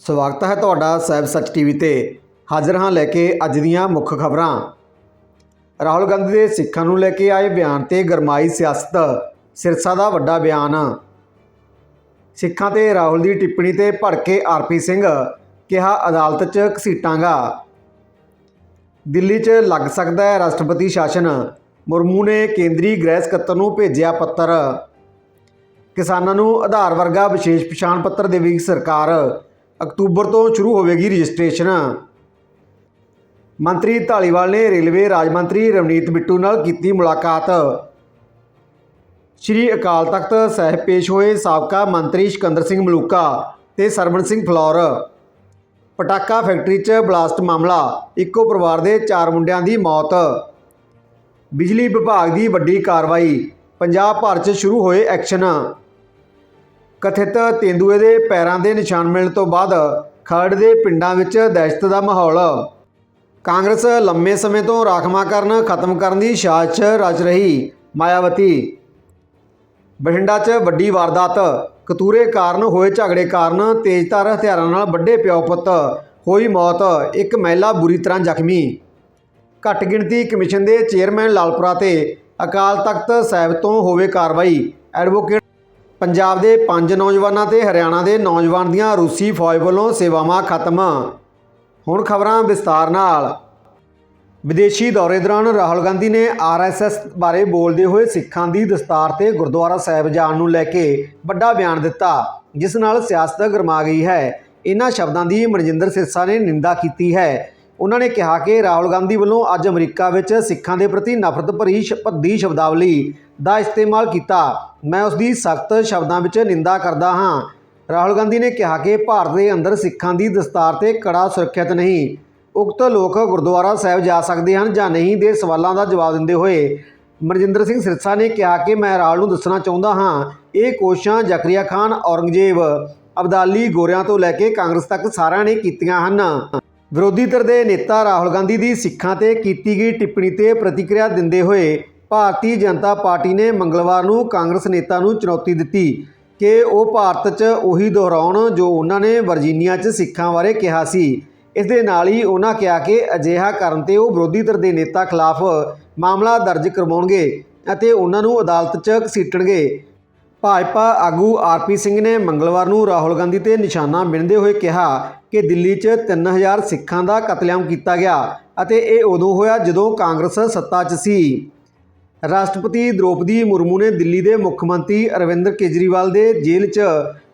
ਸਵਾਗਤ ਹੈ ਤੁਹਾਡਾ ਸੈਬ ਸੱਚ ਟੀਵੀ ਤੇ। ਹਾਜ਼ਰ ਹਾਂ ਲੈ ਕੇ ਅੱਜ ਦੀਆਂ ਮੁੱਖ ਖਬਰਾਂ। ਰਾਹੁਲ ਗਾਂਧੀ ਦੇ ਸਿੱਖਾਂ ਨੂੰ ਲੈ ਕੇ ਆਏ ਬਿਆਨ ਤੇ ਗਰਮਾਈ ਸਿਆਸਤ, ਸਿਰਸਾ ਦਾ ਵੱਡਾ ਬਿਆਨ। ਸਿੱਖਾਂ ਤੇ ਰਾਹੁਲ ਦੀ ਟਿੱਪਣੀ ਤੇ ਭੜਕੇ ਆਰਪੀ ਸਿੰਘ ਕਿਹਾ, ਅਦਾਲਤ 'ਚ ਘਸੀਟਾਂਗਾ। ਦਿੱਲੀ 'ਚ ਲੱਗ ਸਕਦਾ ਹੈ ਰਾਸ਼ਟਰਪਤੀ ਸ਼ਾਸਨ। ਮੁਰਮੂ ਨੇ ਕੇਂਦਰੀ ਗ੍ਰਹਿ ਸਕੱਤਰ ਨੂੰ ਭੇਜਿਆ ਪੱਤਰ। ਕਿਸਾਨਾਂ ਨੂੰ ਆਧਾਰ ਵਰਗਾ ਵਿਸ਼ੇਸ਼ ਪਛਾਣ ਪੱਤਰ ਦੇਵੇਗੀ ਸਰਕਾਰ। ਅਕਤੂਬਰ ਤੋਂ ਸ਼ੁਰੂ ਹੋਵੇਗੀ ਰਜਿਸਟ੍ਰੇਸ਼ਨ। ਮੰਤਰੀ ਢਾਲੀਵਾਲ ਨੇ ਰੇਲਵੇ ਰਾਜ ਮੰਤਰੀ ਰਵਨੀਤ ਬਿੱਟੂ ਨਾਲ ਕੀਤੀ ਮੁਲਾਕਾਤ। ਸ਼੍ਰੀ ਅਕਾਲ ਤਖਤ ਸਾਹਿਬ ਪੇਸ਼ ਹੋਏ ਸਾਬਕਾ ਮੰਤਰੀ ਸਿਕੰਦਰ ਸਿੰਘ ਮਲੂਕਾ ਤੇ ਸਰਵਣ ਸਿੰਘ ਫਲੌਰ। ਪਟਾਕਾ ਫੈਕਟਰੀ 'ਚ ਬਲਾਸਟ ਮਾਮਲਾ, ਇੱਕੋ ਪਰਿਵਾਰ ਦੇ ਚਾਰ ਮੁੰਡਿਆਂ ਦੀ ਮੌਤ। ਬਿਜਲੀ ਵਿਭਾਗ ਦੀ ਵੱਡੀ ਕਾਰਵਾਈ, ਪੰਜਾਬ ਭਰ 'ਚ ਸ਼ੁਰੂ ਹੋਏ ਐਕਸ਼ਨ। ਕਥਿਤ ਤੇਂਦੂਏ ਦੇ ਪੈਰਾਂ ਦੇ ਨਿਸ਼ਾਨ ਮਿਲਣ ਤੋਂ ਬਾਅਦ ਖਰੜ ਦੇ ਪਿੰਡਾਂ ਵਿੱਚ ਦਹਿਸ਼ਤ ਦਾ ਮਾਹੌਲ। ਕਾਂਗਰਸ ਲੰਮੇ ਸਮੇਂ ਤੋਂ ਰਾਖਵਾਂਕਰਨ ਖਤਮ ਕਰਨ ਦੀ ਸਾਜ਼ਿਸ਼ ਰਚ ਰਹੀ ਮਾਇਆਵਤੀ। ਬਠਿੰਡਾ 'ਚ ਵੱਡੀ ਵਾਰਦਾਤ, ਕਤੂਰੇ ਕਾਰਨ ਹੋਏ ਝਗੜੇ ਕਾਰਨ ਤੇਜ਼ਧਾਰ ਹਥਿਆਰਾਂ ਨਾਲ ਵੱਡੇ ਪਿਓ ਪੁੱਤ ਹੋਈ ਮੌਤ, ਇੱਕ ਮਹਿਲਾ ਬੁਰੀ ਤਰ੍ਹਾਂ ਜ਼ਖਮੀ। ਘੱਟ ਗਿਣਤੀ ਕਮਿਸ਼ਨ ਦੇ ਚੇਅਰਮੈਨ ਲਾਲਪੁਰਾ ਤੇ ਅਕਾਲ ਤਖਤ ਸਾਹਿਬ ਤੋਂ ਹੋਵੇ ਕਾਰਵਾਈ, ਐਡਵੋਕੇਟ ਪੰਜਾਬ ਦੇ ਪੰਜ ਨੌਜਵਾਨਾਂ ਤੇ ਹਰਿਆਣਾ ਦੇ ਨੌਜਵਾਨ ਦੀਆਂ ਰੂਸੀ ਫੌਜ ਵੱਲੋਂ ਸੇਵਾਵਾਂ ਖਤਮ। ਹੁਣ ਖਬਰਾਂ ਵਿਸਤਾਰ ਨਾਲ। ਵਿਦੇਸ਼ੀ ਦੌਰੇ ਦੌਰਾਨ ਰਾਹੁਲ ਗਾਂਧੀ ਨੇ ਆਰਐਸਐਸ ਬਾਰੇ ਬੋਲਦੇ ਹੋਏ ਸਿੱਖਾਂ ਦੀ ਦਸਤਾਰ ਤੇ ਗੁਰਦੁਆਰਾ ਸਾਹਿਬ ਜਾਣ ਨੂੰ ਲੈ ਕੇ ਵੱਡਾ ਬਿਆਨ ਦਿੱਤਾ, ਜਿਸ ਨਾਲ ਸਿਆਸਤ ਗਰਮਾ ਗਈ ਹੈ। ਇਹਨਾਂ ਸ਼ਬਦਾਂ ਦੀ ਮਨਜਿੰਦਰ ਸਿਰਸਾ ਨੇ ਨਿੰਦਾ ਕੀਤੀ ਹੈ। ਉਹਨਾਂ ਨੇ ਕਿਹਾ ਕਿ ਰਾਹੁਲ ਗਾਂਧੀ ਵੱਲੋਂ ਅੱਜ ਅਮਰੀਕਾ ਵਿੱਚ ਸਿੱਖਾਂ ਦੇ ਪ੍ਰਤੀ ਨਫ਼ਰਤ ਭਰੀ ਸ਼- ਭੱਦੀ ਸ਼ਬਦਾਵਲੀ ਦਾ ਇਸਤੇਮਾਲ ਕੀਤਾ। ਮੈਂ ਉਸ ਦੀ ਸਖਤ ਸ਼ਬਦਾਂ ਵਿੱਚ ਨਿੰਦਾ ਕਰਦਾ ਹਾਂ। ਰਾਹੁਲ ਗਾਂਧੀ ਨੇ ਕਿਹਾ ਕਿ ਭਾਰਤ ਦੇ ਅੰਦਰ ਸਿੱਖਾਂ ਦੀ ਦਸਤਾਰ ਤੇ ਕੜਾ ਸੁਰੱਖਿਅਤ ਨਹੀਂ। ਉਕਤ ਲੋਕ ਗੁਰਦੁਆਰਾ ਸਾਹਿਬ ਜਾ ਸਕਦੇ ਹਨ ਜਾਂ ਨਹੀਂ ਦੇ ਸਵਾਲਾਂ ਦਾ ਜਵਾਬ ਦਿੰਦੇ ਹੋਏ। ਮਨਜਿੰਦਰ ਸਿੰਘ ਸਿਰਸਾ ਨੇ ਕਿਹਾ ਕਿ ਮੈਂ ਰਾਹੁਲ ਨੂੰ ਦੱਸਣਾ ਚਾਹੁੰਦਾ ਹਾਂ। ਇਹ ਕੋਸ਼ਿਸ਼ਾਂ ਜ਼ਕਰੀਆ ਖਾਨ, ਔਰੰਗਜ਼ੇਬ, ਅਬਦਾਲੀ ਗੋਰਿਆਂ ਤੋਂ ਲੈ ਕੇ ਕਾਂਗਰਸ ਤੱਕ ਸਾਰਿਆਂ ਨੇ ਕੀਤੀਆਂ ਹਨ। ਵਿਰੋਧੀ ਧਿਰ ਦੇ ਨੇਤਾ ਰਾਹੁਲ ਗਾਂਧੀ ਦੀ ਸਿੱਖਾਂ ਤੇ ਕੀਤੀ ਗਈ ਟਿੱਪਣੀ ਤੇ ਪ੍ਰਤੀਕਿਰਿਆ ਦਿੰਦੇ ਹੋਏ ਭਾਰਤੀ ਜਨਤਾ ਪਾਰਟੀ ਨੇ ਮੰਗਲਵਾਰ ਨੂੰ ਕਾਂਗਰਸ ਨੇਤਾ ਨੂੰ ਚੁਣੌਤੀ ਦਿੱਤੀ ਕਿ ਉਹ ਭਾਰਤ 'ਚ ਉਹੀ ਦੁਹਰਾਉਣ ਜੋ ਉਹਨਾਂ ਨੇ ਵਰਜੀਨੀਆ 'ਚ ਸਿੱਖਾਂ ਬਾਰੇ ਕਿਹਾ ਸੀ। ਇਸ ਦੇ ਨਾਲ ਹੀ ਉਹਨਾਂ ਕਿਹਾ ਕਿ ਅਜਿਹਾ ਕਰਨ ਤੇ ਉਹ ਵਿਰੋਧੀ ਧਿਰ ਦੇ ਨੇਤਾ ਖਿਲਾਫ ਮਾਮਲਾ ਦਰਜ ਕਰਵਾਉਣਗੇ ਅਤੇ ਉਹਨਾਂ ਨੂੰ ਅਦਾਲਤ 'ਚ ਘਸੀਟਣਗੇ। ਭਾਜਪਾ ਆਗੂ ਆਰਪੀ ਸਿੰਘ ਨੇ ਮੰਗਲਵਾਰ ਨੂੰ ਰਾਹੁਲ ਗਾਂਧੀ ਤੇ ਨਿਸ਼ਾਨਾ ਬਿੰਨਦੇ ਹੋਏ ਕਿਹਾ ਕਿ ਦਿੱਲੀ 'ਚ 3000 ਸਿੱਖਾਂ ਦਾ ਕਤਲੇਆਮ ਕੀਤਾ ਗਿਆ ਅਤੇ ਇਹ ਉਦੋਂ ਹੋਇਆ ਜਦੋਂ ਕਾਂਗਰਸ ਸੱਤਾ 'ਚ ਸੀ। ਰਾਸ਼ਟਰਪਤੀ ਦ੍ਰੋਪਦੀ ਮੁਰਮੂ ਨੇ ਦਿੱਲੀ ਦੇ ਮੁੱਖ ਮੰਤਰੀ ਅਰਵਿੰਦਰ ਕੇਜਰੀਵਾਲ ਦੇ ਜੇਲ੍ਹ 'ਚ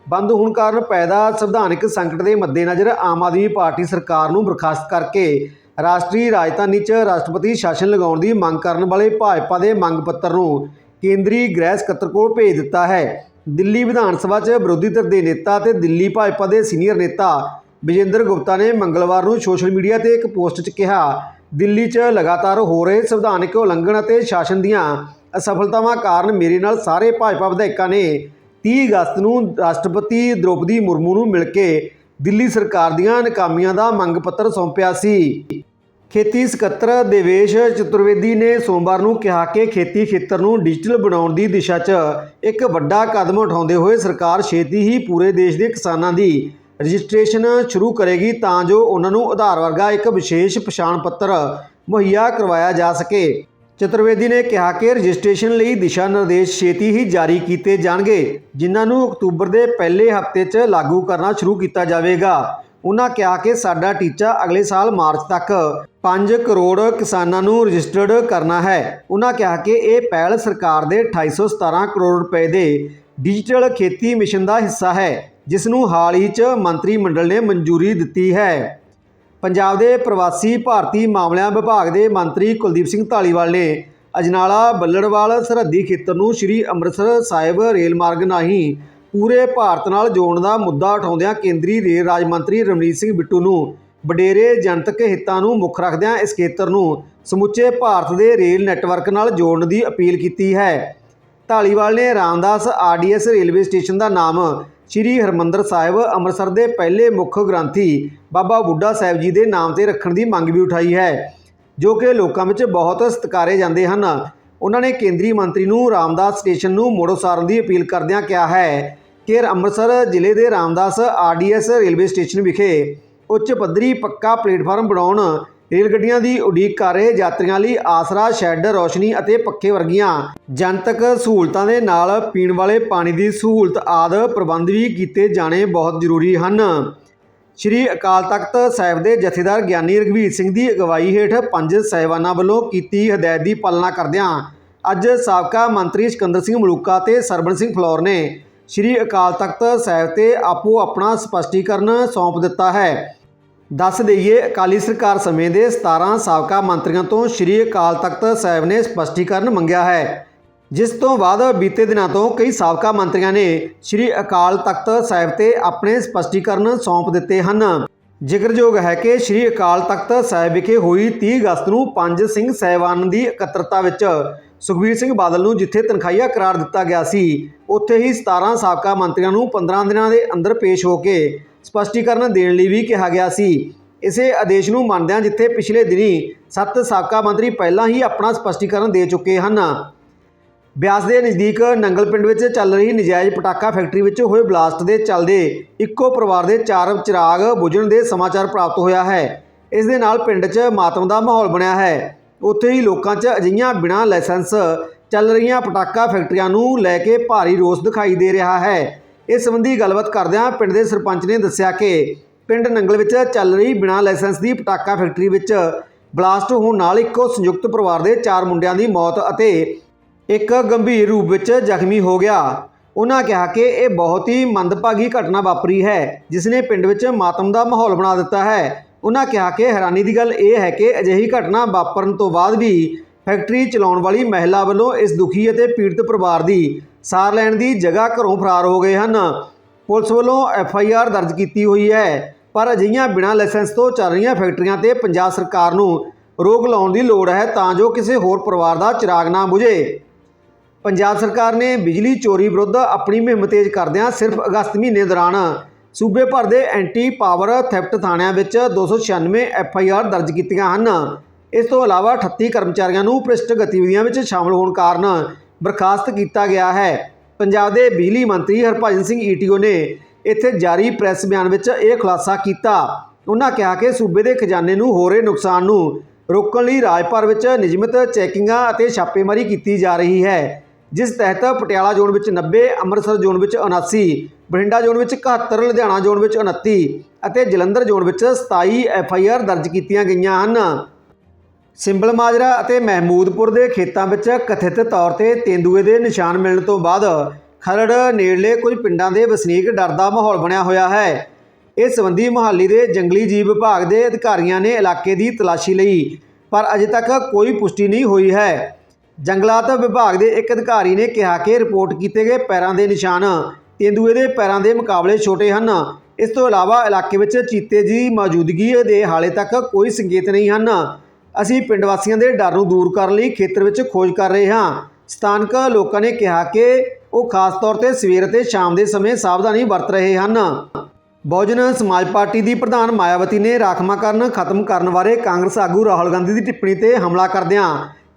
ਬੰਦ ਹੋਣ ਕਾਰਨ ਪੈਦਾ ਸੰਵਿਧਾਨਕ ਸੰਕਟ ਦੇ ਮੱਦੇਨਜ਼ਰ ਆਮ ਆਦਮੀ ਪਾਰਟੀ ਸਰਕਾਰ ਨੂੰ ਬਰਖਾਸਤ ਕਰਕੇ ਰਾਸ਼ਟਰੀ ਰਾਜਧਾਨੀ 'ਚ ਰਾਸ਼ਟਰਪਤੀ ਸ਼ਾਸਨ ਲਗਾਉਣ ਦੀ ਮੰਗ ਕਰਨ ਵਾਲੇ ਭਾਜਪਾ ਦੇ ਮੰਗ ਪੱਤਰ ਨੂੰ ਕੇਂਦਰੀ ਗ੍ਰਹਿ ਸਕੱਤਰ ਕੋਲ ਭੇਜ ਦਿੱਤਾ ਹੈ। ਦਿੱਲੀ ਵਿਧਾਨ ਸਭਾ 'ਚ ਵਿਰੋਧੀ ਧਿਰ ਦੇ ਨੇਤਾ ਤੇ ਦਿੱਲੀ ਭਾਜਪਾ ਦੇ ਸੀਨੀਅਰ ਨੇਤਾ ਵਿਜੇਂਦਰ ਗੁਪਤਾ ਨੇ ਮੰਗਲਵਾਰ ਨੂੰ ਸੋਸ਼ਲ ਮੀਡੀਆ ਤੇ ਇੱਕ ਪੋਸਟ 'ਚ ਕਿਹਾ ਦਿੱਲੀ 'ਚ ਲਗਾਤਾਰ ਹੋ ਰਹੇ ਸੰਵਿਧਾਨਕ ਉਲੰਘਣ ਅਤੇ ਸ਼ਾਸਨ ਦੀਆਂ ਅਸਫਲਤਾਵਾਂ ਕਾਰਨ ਮੇਰੇ ਨਾਲ ਸਾਰੇ ਭਾਜਪਾ ਵਿਧਾਇਕਾਂ ਨੇ 30 ਅਗਸਤ ਨੂੰ ਰਾਸ਼ਟਰਪਤੀ ਦ੍ਰੋਪਦੀ ਮੁਰਮੂ ਨੂੰ ਮਿਲ ਕੇ ਦਿੱਲੀ ਸਰਕਾਰ ਦੀਆਂ ਨਾਕਾਮੀਆਂ ਦਾ ਮੰਗ ਪੱਤਰ ਸੌਂਪਿਆ ਸੀ। ਖੇਤੀ ਸਕੱਤਰ ਦੇਵੇਸ਼ ਚਤੁਰਵੇਦੀ ਨੇ ਸੋਮਵਾਰ ਨੂੰ ਕਿਹਾ ਕਿ ਖੇਤੀ ਖੇਤਰ ਨੂੰ ਡਿਜੀਟਲ ਬਣਾਉਣ ਦੀ ਦਿਸ਼ਾ 'ਚ ਇੱਕ ਵੱਡਾ ਕਦਮ ਉਠਾਉਂਦੇ ਹੋਏ ਸਰਕਾਰ ਛੇਤੀ ਹੀ ਪੂਰੇ ਦੇਸ਼ ਦੇ ਕਿਸਾਨਾਂ ਦੀ ਰਜਿਸਟ੍ਰੇਸ਼ਨ ਸ਼ੁਰੂ ਕਰੇਗੀ ਤਾਂ ਜੋ ਉਹਨਾਂ ਨੂੰ ਆਧਾਰ ਵਰਗਾ ਇੱਕ ਵਿਸ਼ੇਸ਼ ਪਛਾਣ ਪੱਤਰ ਮੁਹੱਈਆ ਕਰਵਾਇਆ ਜਾ ਸਕੇ। ਚਤੁਰਵੇਦੀ ਨੇ ਕਿਹਾ ਕਿ ਰਜਿਸਟ੍ਰੇਸ਼ਨ ਲਈ ਦਿਸ਼ਾ ਨਿਰਦੇਸ਼ ਛੇਤੀ ਹੀ ਜਾਰੀ ਕੀਤੇ ਜਾਣਗੇ, ਜਿਨ੍ਹਾਂ ਨੂੰ ਅਕਤੂਬਰ ਦੇ ਪਹਿਲੇ ਹਫ਼ਤੇ 'ਚ ਲਾਗੂ ਕਰਨਾ ਸ਼ੁਰੂ ਕੀਤਾ ਜਾਵੇਗਾ। ਉਹਨਾਂ ਕਿਹਾ ਕਿ ਸਾਡਾ ਟੀਚਾ ਅਗਲੇ ਸਾਲ ਮਾਰਚ ਤੱਕ 5 ਕਰੋੜ ਕਿਸਾਨਾਂ ਨੂੰ ਰਜਿਸਟਰਡ ਕਰਨਾ ਹੈ। ਉਹਨਾਂ ਕਿਹਾ ਕਿ ਇਹ ਪਹਿਲ ਸਰਕਾਰ ਦੇ 2817 ਕਰੋੜ ਰੁਪਏ ਦੇ ਡਿਜੀਟਲ ਖੇਤੀ ਮਿਸ਼ਨ ਦਾ ਹਿੱਸਾ ਹੈ। ਜਿਸ ਨੂੰ ਹਾਲ ਹੀ 'ਚ ਮੰਤਰੀ ਮੰਡਲ ਨੇ ਮਨਜ਼ੂਰੀ ਦਿੱਤੀ ਹੈ। ਪੰਜਾਬ ਦੇ ਪ੍ਰਵਾਸੀ ਭਾਰਤੀ ਮਾਮਲਿਆਂ ਵਿਭਾਗ ਦੇ ਮੰਤਰੀ ਕੁਲਦੀਪ ਸਿੰਘ ਢਾਲੀਵਾਲ ਨੇ ਅਜਨਾਲਾ, ਬੱਲੜਵਾਲ, ਸਰਹੱਦੀ ਖੇਤਰ ਨੂੰ ਸ੍ਰੀ ਅੰਮ੍ਰਿਤਸਰ ਸਾਹਿਬ ਰੇਲ ਮਾਰਗ ਰਾਹੀਂ ਪੂਰੇ ਭਾਰਤ ਨਾਲ ਜੋੜਨ ਦਾ ਮੁੱਦਾ ਉਠਾਉਂਦਿਆਂ ਕੇਂਦਰੀ ਰੇਲ ਰਾਜ ਮੰਤਰੀ ਰਮਨੀਤ ਸਿੰਘ ਬਿੱਟੂ ਨੂੰ ਵਡੇਰੇ ਜਨਤਕ ਹਿੱਤਾਂ ਨੂੰ ਮੁੱਖ ਰੱਖਦਿਆਂ ਇਸ ਖੇਤਰ ਨੂੰ ਸਮੁੱਚੇ ਭਾਰਤ ਦੇ ਰੇਲ ਨੈੱਟਵਰਕ ਨਾਲ ਜੋੜਨ ਦੀ ਅਪੀਲ ਕੀਤੀ ਹੈ। ਢਾਲੀਵਾਲ ਨੇ ਰਾਮਦਾਸ ਆਰਡੀਐਸ ਰੇਲਵੇ ਸਟੇਸ਼ਨ ਦਾ ਨਾਮ ਸ੍ਰੀ ਹਰਮੰਦਰ ਸਾਹਿਬ ਅੰਮ੍ਰਿਤਸਰ ਦੇ ਪਹਿਲੇ ਮੁੱਖ ਗ੍ਰੰਥੀ ਬਾਬਾ ਬੁੱਢਾ ਸਾਹਿਬ ਜੀ ਦੇ ਨਾਮ ਤੇ ਰੱਖਣ ਦੀ ਮੰਗ ਵੀ ਉਠਾਈ ਹੈ, ਜੋ ਕਿ ਲੋਕਾਂ ਵਿੱਚ ਬਹੁਤ ਸਤਿਕਾਰੇ ਜਾਂਦੇ ਹਨ। ਉਹਨਾਂ ਨੇ ਕੇਂਦਰੀ ਮੰਤਰੀ ਨੂੰ ਰਾਮਦਾਸ ਸਟੇਸ਼ਨ ਨੂੰ ਮੁੜ ਉਸਾਰਨ ਦੀ ਅਪੀਲ ਕਰਦਿਆਂ ਕਿਹਾ ਹੈ ਕਿ ਅੰਮ੍ਰਿਤਸਰ ਜ਼ਿਲ੍ਹੇ ਦੇ ਰਾਮਦਾਸ ਆਰਡੀਐਸ ਰੇਲਵੇ ਸਟੇਸ਼ਨ ਵਿਖੇ ਉੱਚ ਪੱਧਰੀ ਪੱਕਾ ਪਲੇਟਫਾਰਮ ਬਣਾਉਣ ਰੇਲ ਗੱਡੀਆਂ ਦੀ ਉਡੀਕ ਕਰ ਰਹੇ ਯਾਤਰੀਆਂ ਲਈ ਆਸਰਾ, ਸ਼ੈੱਡ, ਰੋਸ਼ਨੀ ਅਤੇ ਪੱਖੇ ਵਰਗੀਆਂ ਜਨਤਕ ਸਹੂਲਤਾਂ ਦੇ ਨਾਲ ਪੀਣ ਵਾਲੇ ਪਾਣੀ ਦੀ ਸਹੂਲਤ ਆਦਿ ਪ੍ਰਬੰਧ ਵੀ ਕੀਤੇ ਜਾਣੇ ਬਹੁਤ ਜ਼ਰੂਰੀ ਹਨ। ਸ਼੍ਰੀ ਅਕਾਲ ਤਖਤ ਸਾਹਿਬ ਦੇ ਜਥੇਦਾਰ ਗਿਆਨੀ ਰਘਵੀਰ ਸਿੰਘ ਦੀ ਅਗਵਾਈ ਹੇਠ ਪੰਜ ਸਹਿਬਾਨਾਂ ਵੱਲੋਂ ਕੀਤੀ ਹਦਾਇਤ ਦੀ ਪਾਲਣਾ ਕਰਦਿਆਂ ਅੱਜ ਸਾਬਕਾ ਮੰਤਰੀ ਸਿਕੰਦਰ ਸਿੰਘ ਮਲੂਕਾ ਤੇ ਸਰਬਨ ਸਿੰਘ ਫਲੌਰ ਨੇ ਸ਼੍ਰੀ ਅਕਾਲ ਤਖਤ ਸਾਹਿਬ ਤੇ ਆਪੋ ਆਪਣਾ ਸਪਸ਼ਟੀਕਰਨ ਸੌਂਪ ਦਿੱਤਾ ਹੈ। ਦੱਸ ਦੇਈਏ, ਅਕਾਲੀ ਸਰਕਾਰ ਸਮੇਂ ਦੇ 17 ਸਾਬਕਾ ਮੰਤਰੀਆਂ ਤੋਂ ਸ਼੍ਰੀ ਅਕਾਲ ਤਖਤ ਸਾਹਿਬ ਨੇ ਸਪਸ਼ਟੀਕਰਨ ਮੰਗਿਆ ਹੈ, ਜਿਸ ਤੋਂ ਬਾਅਦ ਬੀਤੇ ਦਿਨਾਂ ਤੋਂ ਕਈ ਸਾਬਕਾ ਮੰਤਰੀਆਂ ਨੇ ਸ਼੍ਰੀ ਅਕਾਲ ਤਖਤ ਸਾਹਿਬ ਤੇ ਆਪਣੇ ਸਪਸ਼ਟੀਕਰਨ ਸੌਂਪ ਦਿੱਤੇ ਹਨ। ਜ਼ਿਕਰਯੋਗ ਹੈ ਕਿ ਸ਼੍ਰੀ ਅਕਾਲ ਤਖਤ ਸਾਹਿਬ ਵਿਖੇ ਹੋਈ 30 ਅਗਸਤ ਨੂੰ ਪੰਜ ਸਿੰਘ ਸਹਿਬਾਨ ਦੀ ਇਕੱਤਰਤਾ ਵਿੱਚ ਸੁਖਬੀਰ ਸਿੰਘ ਬਾਦਲ ਨੂੰ ਜਿੱਥੇ ਤਨਖਾਹੀਆ ਕਰਾਰ ਦਿੱਤਾ ਗਿਆ ਸੀ, ਉੱਥੇ ਹੀ 17 ਸਾਬਕਾ ਮੰਤਰੀਆਂ ਨੂੰ 15 ਦਿਨਾਂ ਦੇ ਅੰਦਰ ਪੇਸ਼ ਹੋ ਕੇ ਸਪਸ਼ਟੀਕਰਨ ਦੇਣ ਲਈ ਵੀ ਕਿਹਾ ਗਿਆ ਸੀ। ਇਸੇ ਆਦੇਸ਼ ਨੂੰ ਮੰਨਦਿਆਂ ਜਿੱਥੇ ਪਿਛਲੇ ਦਿਨੀ ਸੱਤ ਸਾਬਕਾ ਮੰਤਰੀ ਪਹਿਲਾਂ ਹੀ ਆਪਣਾ ਸਪਸ਼ਟੀਕਰਨ ਦੇ ਚੁੱਕੇ ਹਨ। ਬਿਆਸ ਦੇ ਨਜ਼ਦੀਕ ਨੰਗਲ ਪਿੰਡ ਵਿੱਚ ਚੱਲ ਰਹੀ ਨਜਾਇਜ਼ ਪਟਾਕਾ ਫੈਕਟਰੀ ਵਿੱਚ ਹੋਏ ਬਲਾਸਟ ਦੇ ਚੱਲਦੇ ਇੱਕੋ ਪਰਿਵਾਰ ਦੇ ਚਾਰ ਚਿਰਾਗ ਬੁਝਣ ਦੇ ਸਮਾਚਾਰ ਪ੍ਰਾਪਤ ਹੋਇਆ ਹੈ। ਇਸ ਦੇ ਨਾਲ ਪਿੰਡ 'ਚ ਮਾਤਮ ਦਾ ਮਾਹੌਲ ਬਣਿਆ ਹੈ। ਉੱਥੇ ਹੀ ਲੋਕਾਂ 'ਚ ਅਜਿਹੀਆਂ ਬਿਨਾਂ ਲਾਇਸੈਂਸ ਚੱਲ ਰਹੀਆਂ ਪਟਾਕਾ ਫੈਕਟਰੀਆਂ ਨੂੰ ਲੈ ਕੇ ਭਾਰੀ ਰੋਸ ਦਿਖਾਈ ਦੇ ਰਿਹਾ ਹੈ। ਇਸ ਸੰਬੰਧੀ ਗੱਲਬਾਤ ਕਰਦਿਆਂ ਪਿੰਡ ਦੇ ਸਰਪੰਚ ਨੇ ਦੱਸਿਆ ਕਿ ਪਿੰਡ ਨੰਗਲ ਵਿੱਚ ਚੱਲ ਰਹੀ ਬਿਨਾਂ ਲਾਇਸੈਂਸ ਦੀ ਪਟਾਕਾ ਫੈਕਟਰੀ ਵਿੱਚ ਬਲਾਸਟ ਹੋਣ ਨਾਲ ਇੱਕੋ ਸੰਯੁਕਤ ਪਰਿਵਾਰ ਦੇ ਚਾਰ ਮੁੰਡਿਆਂ ਦੀ ਮੌਤ ਅਤੇ ਇੱਕ ਗੰਭੀਰ ਰੂਪ ਵਿੱਚ ਜ਼ਖਮੀ ਹੋ ਗਿਆ। ਉਹਨਾਂ ਕਿਹਾ ਕਿ ਇਹ ਬਹੁਤ ਹੀ ਮੰਦਭਾਗੀ ਘਟਨਾ ਵਾਪਰੀ ਹੈ, ਜਿਸ ਨੇ ਪਿੰਡ ਵਿੱਚ ਮਾਤਮ ਦਾ ਮਾਹੌਲ ਬਣਾ ਦਿੱਤਾ ਹੈ। ਉਹਨਾਂ ਕਿਹਾ ਕਿ ਹੈਰਾਨੀ ਦੀ ਗੱਲ ਇਹ ਹੈ ਕਿ ਅਜਿਹੀ ਘਟਨਾ ਵਾਪਰਨ ਤੋਂ ਬਾਅਦ ਵੀ ਫੈਕਟਰੀ ਚਲਾਉਣ ਵਾਲੀ ਮਹਿਲਾ ਵੱਲੋਂ ਇਸ ਦੁਖੀ ਅਤੇ ਪੀੜਤ ਪਰਿਵਾਰ ਦੀ ਸਾਰ ਲੈਣ ਦੀ ਜਗ੍ਹਾ ਘਰੋਂ ਫਰਾਰ ਹੋ ਗਏ ਹਨ। ਪੁਲਿਸ ਵੱਲੋਂ ਐਫ ਆਈ ਆਰ ਦਰਜ ਕੀਤੀ ਹੋਈ ਹੈ, ਪਰ ਅਜਿਹੀਆਂ ਬਿਨਾਂ ਲਾਇਸੈਂਸ ਤੋਂ ਚੱਲ ਰਹੀਆਂ ਫੈਕਟਰੀਆਂ ਤੇ ਪੰਜਾਬ ਸਰਕਾਰ ਨੂੰ ਰੋਕ ਲਾਉਣ ਦੀ ਲੋੜ ਹੈ ਤਾਂ ਜੋ ਕਿਸੇ ਹੋਰ ਪਰਿਵਾਰ ਦਾ ਚਿਰਾਗ ਨਾ ਬੁਝੇ। ਪੰਜਾਬ ਸਰਕਾਰ ਨੇ ਬਿਜਲੀ ਚੋਰੀ ਵਿਰੁੱਧ ਆਪਣੀ ਮੁਹਿੰਮ ਤੇਜ਼ ਕਰਦਿਆਂ ਸਿਰਫ ਅਗਸਤ ਮਹੀਨੇ ਦੌਰਾਨ ਸੂਬੇ ਭਰ ਦੇ ਐਂਟੀ ਪਾਵਰ ਥੈਫਟ ਥਾਣਿਆਂ ਵਿੱਚ 296 ਐਫ ਆਈ ਆਰ ਦਰਜ ਕੀਤੀਆਂ ਹਨ। ਇਸ ਤੋਂ ਇਲਾਵਾ 38 ਕਰਮਚਾਰੀਆਂ ਨੂੰ ਭ੍ਰਿਸ਼ਟ ਗਤੀਵਿਧੀਆਂ ਵਿੱਚ ਸ਼ਾਮਲ ਹੋਣ ਕਾਰਨ ਬਰਖਾਸਤ ਕੀਤਾ ਗਿਆ ਹੈ। ਪੰਜਾਬ ਦੇ ਬਿਜਲੀ ਮੰਤਰੀ ਹਰਭਜਨ ਸਿੰਘ ਈਟੀਓ ਨੇ ਇੱਥੇ ਜਾਰੀ ਪ੍ਰੈਸ ਬਿਆਨ ਵਿੱਚ ਇਹ ਖੁਲਾਸਾ ਕੀਤਾ। ਉਹਨਾਂ ਕਿਹਾ ਕਿ ਸੂਬੇ ਦੇ ਖਜ਼ਾਨੇ ਨੂੰ ਹੋ ਰਹੇ ਨੁਕਸਾਨ ਨੂੰ ਰੋਕਣ ਲਈ ਰਾਜ ਭਰ ਵਿੱਚ ਨਿਯਮਿਤ ਚੈਕਿੰਗਾਂ ਅਤੇ ਛਾਪੇਮਾਰੀ ਕੀਤੀ ਜਾ ਰਹੀ ਹੈ, ਜਿਸ ਤਹਿਤ ਪਟਿਆਲਾ ਜ਼ੋਨ ਵਿੱਚ 90 ਅੰਮ੍ਰਿਤਸਰ ਜ਼ੋਨ ਵਿੱਚ 79 ਬਠਿੰਡਾ ਜ਼ੋਨ ਵਿੱਚ 71 ਲੁਧਿਆਣਾ ਜ਼ੋਨ ਵਿੱਚ 29 ਅਤੇ ਜਲੰਧਰ ਜ਼ੋਨ ਵਿੱਚ 27 ਐਫ ਆਈ ਆਰ ਦਰਜ ਕੀਤੀਆਂ ਗਈਆਂ ਹਨ। ਸਿੰਬਲ ਮਾਜਰਾ ਅਤੇ ਮਹਿਮੂਦਪੁਰ ਦੇ ਖੇਤਾਂ ਵਿੱਚ ਕਥਿਤ ਤੌਰ ਤੇ ਤੇਂਦੂਏ ਦੇ ਨਿਸ਼ਾਨ ਮਿਲਣ ਤੋਂ ਬਾਅਦ ਖਰੜ ਨੇੜਲੇ ਕੁਝ ਪਿੰਡਾਂ ਦੇ ਵਸਨੀਕ ਡਰ ਦਾ ਮਾਹੌਲ ਬਣਿਆ ਹੋਇਆ ਹੈ। ਇਸ ਸੰਬੰਧੀ ਮੁਹਾਲੀ ਦੇ ਜੰਗਲੀ ਜੀਵ ਵਿਭਾਗ ਦੇ ਅਧਿਕਾਰੀਆਂ ਨੇ ਇਲਾਕੇ ਦੀ ਤਲਾਸ਼ੀ ਲਈ, ਪਰ ਅਜੇ ਤੱਕ ਕੋਈ ਪੁਸ਼ਟੀ ਨਹੀਂ ਹੋਈ ਹੈ। ਜੰਗਲਾਤ ਵਿਭਾਗ ਦੇ ਇੱਕ ਅਧਿਕਾਰੀ ਨੇ ਕਿਹਾ ਕਿ ਰਿਪੋਰਟ ਕੀਤੇ ਗਏ ਪੈਰਾਂ ਦੇ ਨਿਸ਼ਾਨ ਤੇਂਦੂਏ ਦੇ ਪੈਰਾਂ ਦੇ ਮੁਕਾਬਲੇ ਛੋਟੇ ਹਨ। ਇਸ ਤੋਂ ਇਲਾਵਾ ਇਲਾਕੇ ਵਿੱਚ ਚੀਤੇ ਦੀ ਮੌਜੂਦਗੀ ਦੇ ਹਾਲੇ ਤੱਕ ਕੋਈ ਸੰਕੇਤ ਨਹੀਂ ਹਨ। ਅਸੀਂ ਪਿੰਡ ਵਾਸੀਆਂ ਦੇ ਡਰ ਨੂੰ ਦੂਰ ਕਰਨ ਲਈ ਖੇਤਰ ਵਿੱਚ ਖੋਜ ਕਰ ਰਹੇ ਹਾਂ। ਸਥਾਨਕ ਲੋਕਾਂ ਨੇ ਕਿਹਾ ਕਿ ਉਹ ਖਾਸ ਤੌਰ ਤੇ ਸਵੇਰ ਅਤੇ ਸ਼ਾਮ ਦੇ ਸਮੇਂ ਸਾਵਧਾਨੀ ਵਰਤ ਰਹੇ ਹਨ। ਬਹੁਜਨ ਸਮਾਜ ਪਾਰਟੀ ਦੀ ਪ੍ਰਧਾਨ ਮਾਇਆਵਤੀ ਨੇ ਰਾਖਵਾਂਕਰਨ ਖਤਮ ਕਰਨ ਬਾਰੇ ਕਾਂਗਰਸ ਆਗੂ ਰਾਹੁਲ ਗਾਂਧੀ ਦੀ ਟਿੱਪਣੀ ਤੇ ਹਮਲਾ ਕਰਦਿਆਂ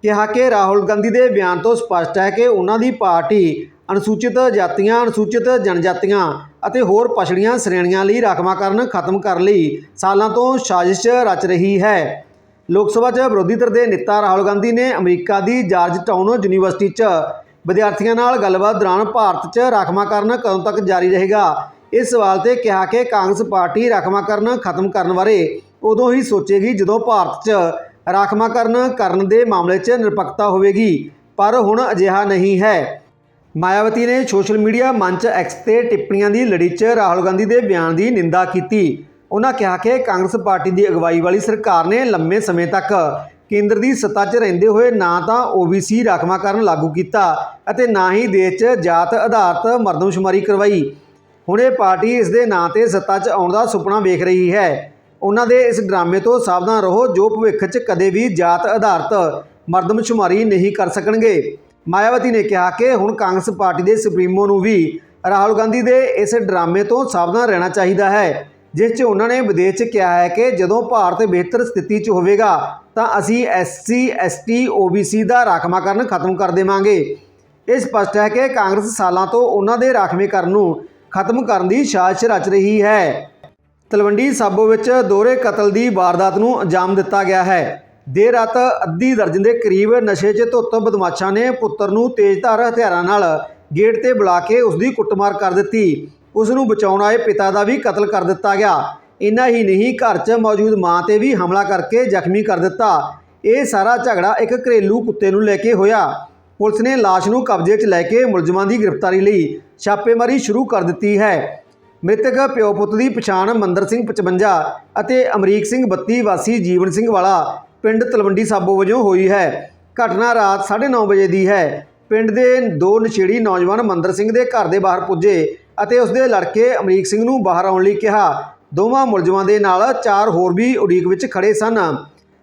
ਕਿਹਾ ਕਿ ਰਾਹੁਲ ਗਾਂਧੀ ਦੇ ਬਿਆਨ ਤੋਂ ਸਪਸ਼ਟ ਹੈ ਕਿ ਉਹਨਾਂ ਦੀ ਪਾਰਟੀ ਅਨੁਸੂਚਿਤ ਜਾਤੀਆਂ, ਅਨੁਸੂਚਿਤ ਜਨਜਾਤੀਆਂ ਅਤੇ ਹੋਰ ਪਛੜੀਆਂ ਸ਼੍ਰੇਣੀਆਂ ਲਈ ਰਾਖਵਾਂਕਰਨ ਖਤਮ ਕਰਨ ਲਈ ਸਾਲਾਂ ਤੋਂ ਸਾਜ਼ਿਸ਼ ਰਚ ਰਹੀ ਹੈ। ਲੋਕ ਸਭਾ 'ਚ ਵਿਰੋਧੀ ਧਿਰ ਦੇ ਨੇਤਾ ਰਾਹੁਲ ਗਾਂਧੀ ਨੇ ਅਮਰੀਕਾ ਦੀ ਜਾਰਜ ਟਾਊਨ ਯੂਨੀਵਰਸਿਟੀ 'ਚ ਵਿਦਿਆਰਥੀਆਂ ਨਾਲ ਗੱਲਬਾਤ ਦੌਰਾਨ ਭਾਰਤ 'ਚ ਰਾਖਵਾਂਕਰਨ ਕਦੋਂ ਤੱਕ ਜਾਰੀ ਰਹੇਗਾ? ਇਸ ਸਵਾਲ ਤੇ ਕਿਹਾ ਕਿ ਕਾਂਗਰਸ ਪਾਰਟੀ ਰਾਖਵਾਂਕਰਨ ਖਤਮ ਕਰਨ ਬਾਰੇ ਉਦੋਂ ਹੀ ਸੋਚੇਗੀ ਜਦੋਂ ਭਾਰਤ 'ਚ ਰਾਖਵਾਂਕਰਨ ਕਰਨ ਦੇ ਮਾਮਲੇ 'ਚ ਨਿਰਪੱਖਤਾ ਹੋਵੇਗੀ, ਪਰ ਹੁਣ ਅਜਿਹਾ ਨਹੀਂ ਹੈ। ਮਾਇਆਵਤੀ ਨੇ ਸੋਸ਼ਲ ਮੀਡੀਆ ਮੰਚ ਐਕਸ ਤੇ ਟਿੱਪਣੀਆਂ ਦੀ ਲੜੀ 'ਚ ਰਾਹੁਲ ਗਾਂਧੀ ਦੇ ਬਿਆਨ ਦੀ ਨਿੰਦਾ ਕੀਤੀ। ਉਹਨਾਂ ਕਿਹਾ ਕਿ ਕਾਂਗਰਸ ਪਾਰਟੀ ਦੀ ਅਗਵਾਈ ਵਾਲੀ ਸਰਕਾਰ ਨੇ ਲੰਮੇ ਸਮੇਂ ਤੱਕ ਕੇਂਦਰ ਦੀ ਸੱਤਾ 'ਚ ਰਹਿੰਦੇ ਹੋਏ ਨਾ ਤਾਂ OBC ਰਾਖਵਾਂਕਰਨ ਲਾਗੂ ਕੀਤਾ ਅਤੇ ਨਾ ਹੀ ਦੇਸ਼ 'ਚ ਜਾਤ ਆਧਾਰਿਤ ਮਰਦਮਸ਼ੁਮਾਰੀ ਕਰਵਾਈ। ਹੁਣ ਇਹ ਪਾਰਟੀ ਇਸ ਦੇ ਨਾਂ ਤੇ ਸੱਤਾ 'ਚ ਆਉਣ ਦਾ ਸੁਪਨਾ ਵੇਖ ਰਹੀ ਹੈ। ਉਹਨਾਂ ਦੇ ਇਸ ਡਰਾਮੇ ਤੋਂ ਸਾਵਧਾਨ ਰਹੋ, ਜੋ ਭਵਿੱਖ 'ਚ ਕਦੇ ਵੀ ਜਾਤ ਆਧਾਰਿਤ ਮਰਦਮਸ਼ੁਮਾਰੀ ਨਹੀਂ ਕਰ ਸਕਣਗੇ। ਮਾਇਆਵਤੀ ਨੇ ਕਿਹਾ ਕਿ ਹੁਣ ਕਾਂਗਰਸ ਪਾਰਟੀ ਦੇ ਸੁਪਰੀਮੋ ਨੂੰ ਵੀ ਰਾਹੁਲ ਗਾਂਧੀ ਦੇ ਇਸ ਡਰਾਮੇ ਤੋਂ ਸਾਵਧਾਨ ਰਹਿਣਾ ਚਾਹੀਦਾ ਹੈ। ਜਿਸ 'ਚ ਉਹਨਾਂ ਨੇ ਵਿਦੇਸ਼ 'ਚ ਕਿਹਾ ਹੈ ਕਿ ਜਦੋਂ ਭਾਰਤ ਬਿਹਤਰ ਸਥਿਤੀ 'ਚ ਹੋਵੇਗਾ, ਤਾਂ ਅਸੀਂ ਐਸਸੀ ਐਸਟੀ ਓਬੀਸੀ ਦਾ ਰਾਖਵਾਂਕਰਨ ਖਤਮ ਕਰ ਦੇਵਾਂਗੇ। ਇਹ ਸਪਸ਼ਟ ਹੈ ਕਿ ਕਾਂਗਰਸ ਸਾਲਾਂ ਤੋਂ ਉਹਨਾਂ ਦੇ ਰਾਖਵੇਂਕਰਨ ਨੂੰ ਖਤਮ ਕਰਨ ਦੀ ਸਾਜ਼ਿਸ਼ ਰਚ ਰਹੀ ਹੈ। ਤਲਵੰਡੀ ਸਾਬੋ ਵਿੱਚ ਦੋਹਰੇ ਕਤਲ ਦੀ ਵਾਰਦਾਤ ਨੂੰ ਅੰਜਾਮ ਦਿੱਤਾ ਗਿਆ ਹੈ। ਦੇਰ ਰਾਤ ਅੱਧੀ ਦਰਜਨ ਦੇ ਕਰੀਬ ਨਸ਼ੇ 'ਚ ਧੁੱਤ ਬਦਮਾਸ਼ਾਂ ਨੇ ਪੁੱਤਰ ਨੂੰ ਤੇਜ਼ਧਾਰ ਹਥਿਆਰਾਂ ਨਾਲ ਗੇਟ ਤੇ ਬੁਲਾ ਕੇ ਉਸ ਦੀ ਕੁੱਟਮਾਰ ਕਰ ਦਿੱਤੀ। ਉਸ ਨੂੰ ਬਚਾਉਣ ਆਏ ਪਿਤਾ ਦਾ ਵੀ ਕਤਲ ਕਰ ਦਿੱਤਾ ਗਿਆ। ਇੰਨਾ ਹੀ ਨਹੀਂ, ਘਰ 'ਚ ਮੌਜੂਦ ਮਾਂ ਤੇ ਵੀ ਹਮਲਾ ਕਰਕੇ ਜ਼ਖਮੀ ਕਰ ਦਿੱਤਾ। ਇਹ ਸਾਰਾ ਝਗੜਾ ਇੱਕ ਘਰੇਲੂ ਕੁੱਤੇ ਨੂੰ ਲੈ ਕੇ ਹੋਇਆ। ਪੁਲਿਸ ਨੇ ਲਾਸ਼ ਨੂੰ ਕਬਜ਼ੇ 'ਚ ਲੈ ਕੇ ਮੁਲਜ਼ਮਾਂ ਦੀ ਗ੍ਰਿਫਤਾਰੀ ਲਈ ਛਾਪੇਮਾਰੀ ਸ਼ੁਰੂ ਕਰ ਦਿੱਤੀ ਹੈ। ਮ੍ਰਿਤਕ ਪਿਓ ਪੁੱਤ ਦੀ ਪਛਾਣ ਮੰਦਰ ਸਿੰਘ 55 ਅਤੇ ਅਮਰੀਕ ਸਿੰਘ 32 ਵਾਸੀ ਜੀਵਨ ਸਿੰਘ ਵਾਲਾ ਪਿੰਡ ਤਲਵੰਡੀ ਸਾਬੋ ਵਜੋਂ ਹੋਈ ਹੈ। ਘਟਨਾ ਰਾਤ 9:30 ਵਜੇ ਦੀ ਹੈ। ਪਿੰਡ ਦੇ ਦੋ ਨਸ਼ੇੜੀ ਨੌਜਵਾਨ ਮੰਦਰ ਸਿੰਘ ਦੇ ਘਰ ਦੇ ਬਾਹਰ ਪੁੱਜੇ। ਅਤੇ ਉਸ ਦੇ ਲੜਕੇ ਅਮਰੀਕ ਸਿੰਘ ਨੂੰ ਬਾਹਰ ਆਉਣ ਲਈ ਕਿਹਾ। ਦੋਵਾਂ ਮੁਲਜ਼ਮਾਂ ਦੇ ਨਾਲ ਚਾਰ ਹੋਰ ਵੀ ਉਡੀਕ ਵਿੱਚ ਖੜੇ ਸਨ।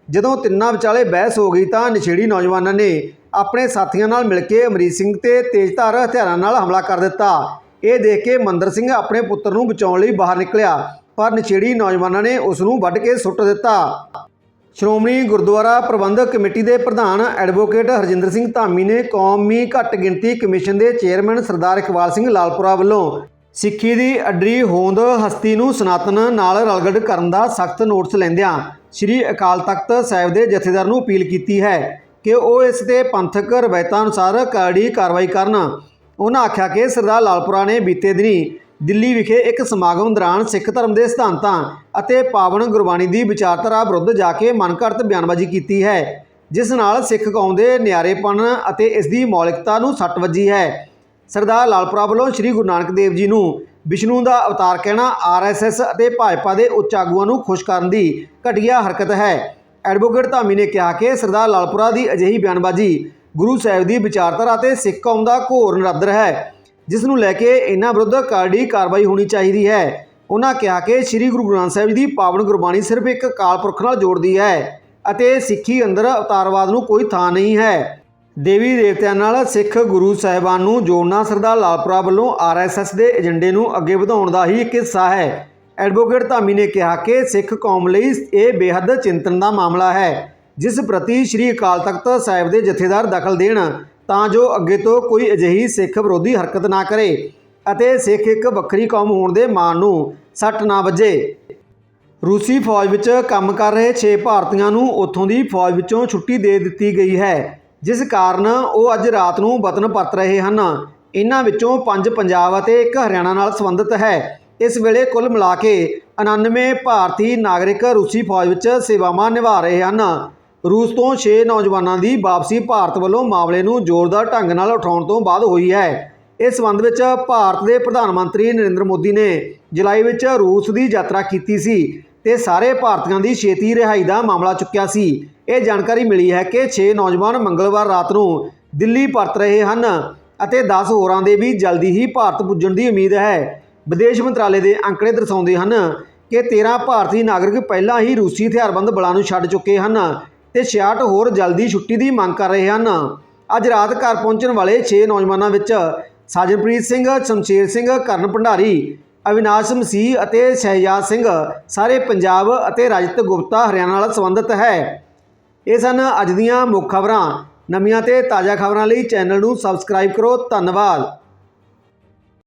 ਜਦੋਂ ਤਿੰਨਾਂ ਵਿਚਾਲੇ ਬਹਿਸ ਹੋ ਗਈ ਤਾਂ ਨਸ਼ੇੜੀ ਨੌਜਵਾਨਾਂ ਨੇ ਆਪਣੇ ਸਾਥੀਆਂ ਨਾਲ ਮਿਲ ਕੇ ਅਮਰੀਕ ਸਿੰਘ ਤੇ ਤੇਜ਼ਧਾਰ ਹਥਿਆਰਾਂ ਨਾਲ ਹਮਲਾ ਕਰ ਦਿੱਤਾ। ਇਹ ਦੇਖ ਕੇ ਮੰਦਰ ਸਿੰਘ ਆਪਣੇ ਪੁੱਤਰ ਨੂੰ ਬਚਾਉਣ ਲਈ ਬਾਹਰ ਨਿਕਲਿਆ, ਪਰ ਨਸ਼ੇੜੀ ਨੌਜਵਾਨਾਂ ਨੇ ਉਸ ਨੂੰ ਵੱਢ ਕੇ ਸੁੱਟ ਦਿੱਤਾ। ਸ਼੍ਰੋਮਣੀ ਗੁਰਦੁਆਰਾ ਪ੍ਰਬੰਧਕ ਕਮੇਟੀ ਦੇ ਪ੍ਰਧਾਨ ਐਡਵੋਕੇਟ ਹਰਜਿੰਦਰ ਸਿੰਘ ਧਾਮੀ ਨੇ ਕੌਮੀ ਘੱਟ ਗਿਣਤੀ ਕਮਿਸ਼ਨ ਦੇ ਚੇਅਰਮੈਨ ਸਰਦਾਰ ਇਕਬਾਲ ਸਿੰਘ ਲਾਲਪੁਰਾ ਵੱਲੋਂ ਸਿੱਖੀ ਦੀ ਅਡਰੀ ਹੋਂਦ ਹਸਤੀ ਨੂੰ ਸਨਾਤਨ ਨਾਲ ਰਲਗੜ ਕਰਨ ਦਾ ਸਖਤ ਨੋਟਿਸ ਲੈਂਦਿਆਂ ਸ੍ਰੀ ਅਕਾਲ ਤਖਤ ਸਾਹਿਬ ਦੇ ਜਥੇਦਾਰ ਨੂੰ ਅਪੀਲ ਕੀਤੀ ਹੈ ਕਿ ਉਹ ਇਸ ਤੇ ਪੰਥਕ ਰਵਾਇਤਾਂ ਅਨੁਸਾਰ ਕਾਰਡੀ ਕਾਰਵਾਈ ਕਰਨ। ਉਹਨਾਂ ਆਖਿਆ ਕਿ ਸਰਦਾਰ ਲਾਲਪੁਰਾ ਨੇ ਬੀਤੇ ਦਿਨੀ ਦਿੱਲੀ ਵਿਖੇ ਇੱਕ ਸਮਾਗਮ ਦੌਰਾਨ ਸਿੱਖ ਧਰਮ ਦੇ ਸਿਧਾਂਤਾਂ ਅਤੇ ਪਾਵਨ ਗੁਰਬਾਣੀ ਦੀ ਵਿਚਾਰਧਾਰਾ ਵਿਰੁੱਧ ਜਾ ਕੇ ਮਨਘੜਤ ਬਿਆਨਬਾਜ਼ੀ ਕੀਤੀ ਹੈ, ਜਿਸ ਨਾਲ ਸਿੱਖ ਕੌਮ ਦੇ ਨਿਆਰੇਪਣ ਅਤੇ ਇਸ ਦੀ ਮੌਲਿਕਤਾ ਨੂੰ ਸੱਟ ਵੱਜੀ ਹੈ। ਸਰਦਾਰ ਲਾਲਪੁਰਾ ਵੱਲੋਂ ਸ੍ਰੀ ਗੁਰੂ ਨਾਨਕ ਦੇਵ ਜੀ ਨੂੰ ਵਿਸ਼ਨੂੰ ਦਾ ਅਵਤਾਰ ਕਹਿਣਾ ਆਰਐਸਐਸ ਅਤੇ ਭਾਜਪਾ ਦੇ ਉੱਚ ਆਗੂਆਂ ਨੂੰ ਖੁਸ਼ ਕਰਨ ਦੀ ਘਟੀਆ ਹਰਕਤ ਹੈ। ਐਡਵੋਕੇਟ ਧਾਮੀ ਨੇ ਕਿਹਾ ਕਿ ਸਰਦਾਰ ਲਾਲਪੁਰਾ ਦੀ ਅਜਿਹੀ ਬਿਆਨਬਾਜ਼ੀ ਗੁਰੂ ਸਾਹਿਬ ਦੀ ਵਿਚਾਰਧਾਰਾ ਅਤੇ ਸਿੱਖ ਕੌਮ ਦਾ ਘੋਰ ਨਰਾਦਰ ਹੈ। ਜਿਸ ਨੂੰ ਲੈ ਕੇ ਇਹਨਾਂ ਵਿਰੁੱਧ ਕਾਰਡੀ ਕਾਰਵਾਈ ਹੋਣੀ ਚਾਹੀਦੀ ਹੈ। ਉਹਨਾਂ ਕਿਹਾ ਕਿ ਸ੍ਰੀ ਗੁਰੂ ਗ੍ਰੰਥ ਸਾਹਿਬ ਜੀ ਦੀ ਪਾਵਨ ਗੁਰਬਾਣੀ ਸਿਰਫ ਇੱਕ ਕਾਲ ਪੁਰਖ ਨਾਲ ਜੋੜਦੀ ਹੈ ਅਤੇ ਸਿੱਖੀ ਅੰਦਰ ਅਵਤਾਰਵਾਦ ਨੂੰ ਕੋਈ ਥਾਂ ਨਹੀਂ ਹੈ। ਦੇਵੀ ਦੇਵਤਿਆਂ ਨਾਲ ਸਿੱਖ ਗੁਰੂ ਸਾਹਿਬਾਨ ਨੂੰ ਜੋੜਨਾ ਸਰਦਾਰ ਲਾਲਪੁਰਾ ਵੱਲੋਂ ਆਰਐਸਐਸ ਦੇ ਏਜੰਡੇ ਨੂੰ ਅੱਗੇ ਵਧਾਉਣ ਦਾ ਹੀ ਇੱਕ ਹਿੱਸਾ ਹੈ। ਐਡਵੋਕੇਟ ਧਾਮੀ ਨੇ ਕਿਹਾ ਕਿ ਸਿੱਖ ਕੌਮ ਲਈ ਇਹ ਬੇਹੱਦ ਚਿੰਤਨ ਦਾ ਮਾਮਲਾ ਹੈ, ਜਿਸ ਪ੍ਰਤੀ ਸ੍ਰੀ ਅਕਾਲ ਤਖਤ ਸਾਹਿਬ ਦੇ ਜਥੇਦਾਰ ਦਖਲ ਦੇਣ ਤਾਂ ਜੋ ਅੱਗੇ ਤੋਂ ਕੋਈ ਅਜਿਹੀ ਸਿੱਖ ਵਿਰੋਧੀ ਹਰਕਤ ਨਾ ਕਰੇ ਅਤੇ ਸਿੱਖ ਇੱਕ ਵੱਖਰੀ ਕੌਮ ਹੋਣ ਦੇ ਮਾਣ ਨੂੰ ਸੱਟ ਨਾ ਵੱਜੇ। ਰੂਸੀ ਫੌਜ ਵਿੱਚ ਕੰਮ ਕਰ ਰਹੇ 6 ਭਾਰਤੀਆਂ ਨੂੰ ਉੱਥੋਂ ਦੀ ਫੌਜ ਵਿੱਚੋਂ ਛੁੱਟੀ ਦੇ ਦਿੱਤੀ ਗਈ ਹੈ, ਜਿਸ ਕਾਰਨ ਉਹ ਅੱਜ ਰਾਤ ਨੂੰ ਵਤਨ ਪਰਤ ਰਹੇ ਹਨ। ਇਹਨਾਂ ਵਿੱਚੋਂ 5 ਪੰਜਾਬ ਅਤੇ ਇੱਕ ਹਰਿਆਣਾ ਨਾਲ ਸੰਬੰਧਿਤ ਹੈ। ਇਸ ਵੇਲੇ ਕੁੱਲ ਮਿਲਾ ਕੇ 99 ਭਾਰਤੀ ਨਾਗਰਿਕ ਰੂਸੀ ਫੌਜ ਵਿੱਚ ਸੇਵਾਵਾਂ ਨਿਭਾ ਰਹੇ ਹਨ। ਰੂਸ ਤੋਂ 6 ਨੌਜਵਾਨਾਂ ਦੀ ਵਾਪਸੀ ਭਾਰਤ ਵੱਲੋਂ ਮਾਮਲੇ ਨੂੰ ਜ਼ੋਰਦਾਰ ਢੰਗ ਨਾਲ ਉਠਾਉਣ ਤੋਂ ਬਾਅਦ ਹੋਈ ਹੈ। ਇਸ ਸੰਬੰਧ ਵਿੱਚ ਭਾਰਤ ਦੇ ਪ੍ਰਧਾਨ ਮੰਤਰੀ ਨਰਿੰਦਰ ਮੋਦੀ ਨੇ ਜੁਲਾਈ ਵਿੱਚ ਰੂਸ ਦੀ ਯਾਤਰਾ ਕੀਤੀ ਸੀ ਤੇ ਸਾਰੇ ਭਾਰਤੀਆਂ ਦੀ ਛੇਤੀ ਰਿਹਾਈ ਦਾ ਮਾਮਲਾ ਚੁੱਕਿਆ ਸੀ। ਇਹ ਜਾਣਕਾਰੀ ਮਿਲੀ ਹੈ ਕਿ 6 ਨੌਜਵਾਨ ਮੰਗਲਵਾਰ ਰਾਤ ਨੂੰ ਦਿੱਲੀ ਪਰਤ ਰਹੇ ਹਨ ਅਤੇ 10 ਹੋਰਾਂ ਦੇ ਵੀ ਜਲਦੀ ਹੀ ਭਾਰਤ ਪੁੱਜਣ ਦੀ ਉਮੀਦ ਹੈ। ਵਿਦੇਸ਼ ਮੰਤਰਾਲੇ ਦੇ ਅੰਕੜੇ ਦਰਸਾਉਂਦੇ ਹਨ ਕਿ 13 ਭਾਰਤੀ ਨਾਗਰਿਕ ਪਹਿਲਾਂ ਹੀ ਰੂਸੀ ਹਥਿਆਰਬੰਦ ਬਲਾਂ ਨੂੰ ਛੱਡ ਚੁੱਕੇ ਹਨ ਤੇ 66 ਹੋਰ ਜਲਦੀ ਛੁੱਟੀ ਦੀ ਮੰਗ ਕਰ ਰਹੇ ਹਨ। ਅੱਜ ਰਾਤ ਘਰ ਪਹੁੰਚਣ ਵਾਲੇ 6 ਨੌਜਵਾਨਾਂ ਵਿੱਚ ਸਾਜਨਪ੍ਰੀਤ ਸਿੰਘ, ਸ਼ਮਸ਼ੇਰ ਸਿੰਘ, ਕਰਨ ਭੰਡਾਰੀ, ਅਵਿਨਾਸ਼ ਮਸੀਹ ਅਤੇ ਸ਼ਹਿਜਾਦ ਸਿੰਘ, ਸਾਰੇ ਪੰਜਾਬ ਅਤੇ ਰਜਤ ਗੁਪਤਾ ਹਰਿਆਣਾ ਨਾਲ ਸੰਬੰਧਿਤ ਹੈ। ਇਹ ਸਨ ਅੱਜ ਦੀਆਂ ਮੁੱਖ ਖਬਰਾਂ। ਨਵੀਆਂ ਤੇ ਤਾਜ਼ਾ ਖਬਰਾਂ ਲਈ ਚੈਨਲ ਨੂੰ ਸਬਸਕ੍ਰਾਈਬ ਕਰੋ। ਧੰਨਵਾਦ।